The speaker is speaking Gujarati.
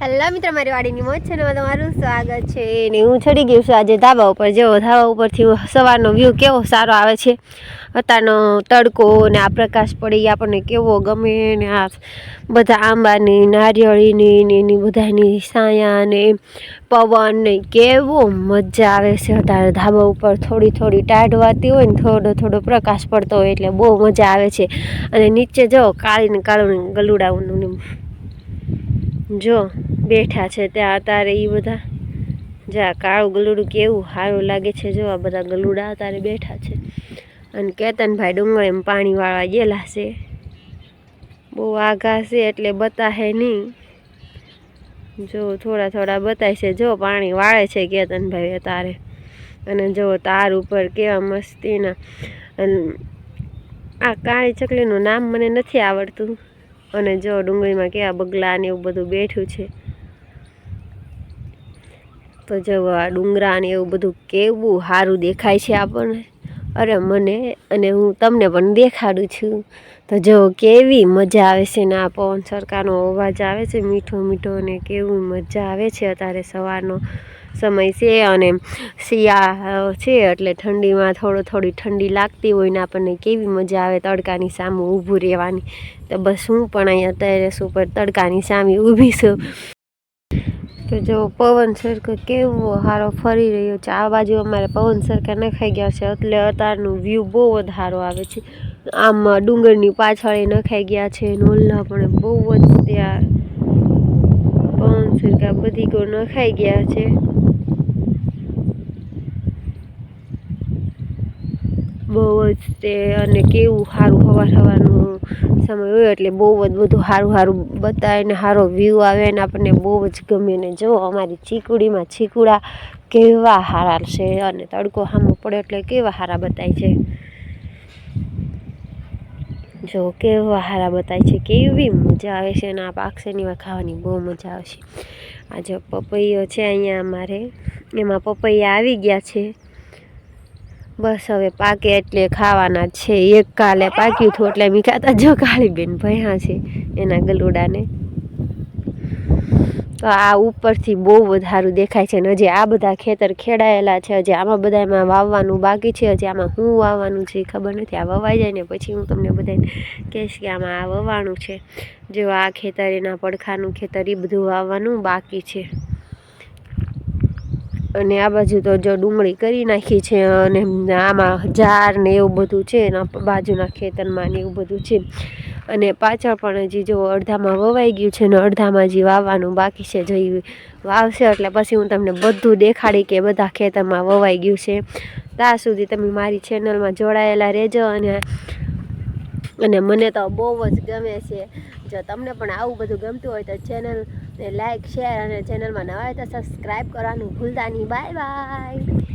હેલો મિત્ર, મારી વાડીની મોજ છે ને તમારું સ્વાગત છે. ને હું ચડી ગયું છું આજે ધાબા ઉપર. જેવો ધાબા ઉપરથી સવારનો વ્યૂ કેવો સારો આવે છે. અત્યારનો તડકો ને આ પ્રકાશ પડી આપણને કેવો ગમે ને આ બધા આંબાની, નારિયેળીની ને એની બધાની સાયા ને પવન ને કેવો મજા આવે છે. અત્યારે ધાબા ઉપર થોડી થોડી ટાઢ વાતી હોય ને થોડો થોડો પ્રકાશ પડતો હોય એટલે બહુ મજા આવે છે. અને નીચે જો કાળીને કાળું ગલુડાઓનું જો. બેઠા છે ત્યાં અત્યારે એ બધા. જા, કાળું ગલુડું કેવું સારું લાગે છે જો આ બધા ગલુડા અત્યારે બેઠા છે. અને કેતનભાઈ ડુંગળીમાં પાણી વાળવા ગયેલા છે. બહુ આઘા છે એટલે બતાહે નહીં. જો થોડા થોડા બતાય છે, જો પાણી વાળે છે કેતનભાઈ અત્યારે અને જો તાર ઉપર કેવા મસ્તીના. અને આ કાળી ચકલીનું નામ મને નથી આવડતું. અને જો ડુંગળીમાં કેવા બગલા ને એવું બધું બેઠું છે. તો જો આ ડુંગરા ને એવું બધું કેવું સારું દેખાય છે આપણને. અરે મને અને હું તમને પણ દેખાડું છું. તો જો કેવી મજા આવે છે ને આ પવન સરકારનો અવાજ આવે છે, મીઠો મીઠો ને કેવું મજા આવે છે અત્યારે સવારનો સમય છે અને શિયાળો છે એટલે ઠંડીમાં થોડો થોડી ઠંડી લાગતી હોય ને આપણને કેવી મજા આવે તડકાની સામે ઊભું રહેવાની. તો બસ હું પણ અહીંયા ટેરેસ ઉપર તડકાની સામે ઊભી છું. તો જો પવન સરખો કેવો સારો ફરી રહ્યો છે. આ બાજુ અમારે પવન સરખા નખાઈ ગયા છે. એટલે અત્યારનું વ્યૂ બહુ જ સારો આવે છે. આમ ડુંગરની પાછળ નખાઈ ગયા છે. નોલના પણ બહુ જ ત્યાં પવન સરખા બધી કો નખાઈ ગયા છે. બહુ જ તે અને કેવું સારું સવાર સવારનું સમય હોય એટલે બહુ જ બધું સારું સારું બતાવે ને સારો વ્યૂ આવે ને આપણને બહુ જ ગમે ને જો અમારી ચીકુડીમાં ચીકુડા કેવા સારા છે અને તડકો સામો પડે એટલે કેવા સારા બતાય છે. જો કેવા સારા બતાય છે, કેવી મજા આવે છે અને આ પાકસેની ખાવાની બહુ મજા આવે છે. આ જો પપૈયો છે અહીંયા અમારે, એમાં પપૈયા આવી ગયા છે. બસ હવે પાકે એટલે ખાવાના છે. એક કાલે પાક્યું હતું એટલે મીખાતા ખાતા જો કાળીબેન ભયા છે એના ગલુડાને. તો આ ઉપરથી બહુ વધારું દેખાય છે ને હજી આ બધા ખેતર ખેડાયેલા છે. હજી આમાં બધામાં વાવવાનું બાકી છે. હજી આમાં શું વાવવાનું છે ખબર નથી. આ વવાઈ જાય ને પછી હું તમને બધાને કહીશ કે આમાં આ વવાણું છે. જો આ ખેતર, એના પડખાનું ખેતર, એ બધું વાવવાનું બાકી છે. અને આ બાજુ તો જો ડુંગળી કરી નાખી છે અને આમાં ઝાર ને એવું બધું છે એના બાજુના ખેતરમાં ને એવું બધું છે. અને પાછળ પણ હજી જો અડધામાં વવાઈ ગયું છે ને અડધામાં હજી વાવવાનું બાકી છે. જો વાવશે એટલે પછી હું તમને બધું દેખાડી કે બધા ખેતરમાં વવાઈ ગયું છે. ત્યાં સુધી તમે મારી ચેનલમાં જોડાયેલા રહેજો અને અને મને તો બહુ જ ગમે છે. જો તમને પણ આવું બધું ગમતું હોય તો ચેનલને લાઈક શેર અને ચેનલમાં નવા હોય તો સબસ્ક્રાઈબ કરવાનું ભૂલતા નહીં. Bye bye.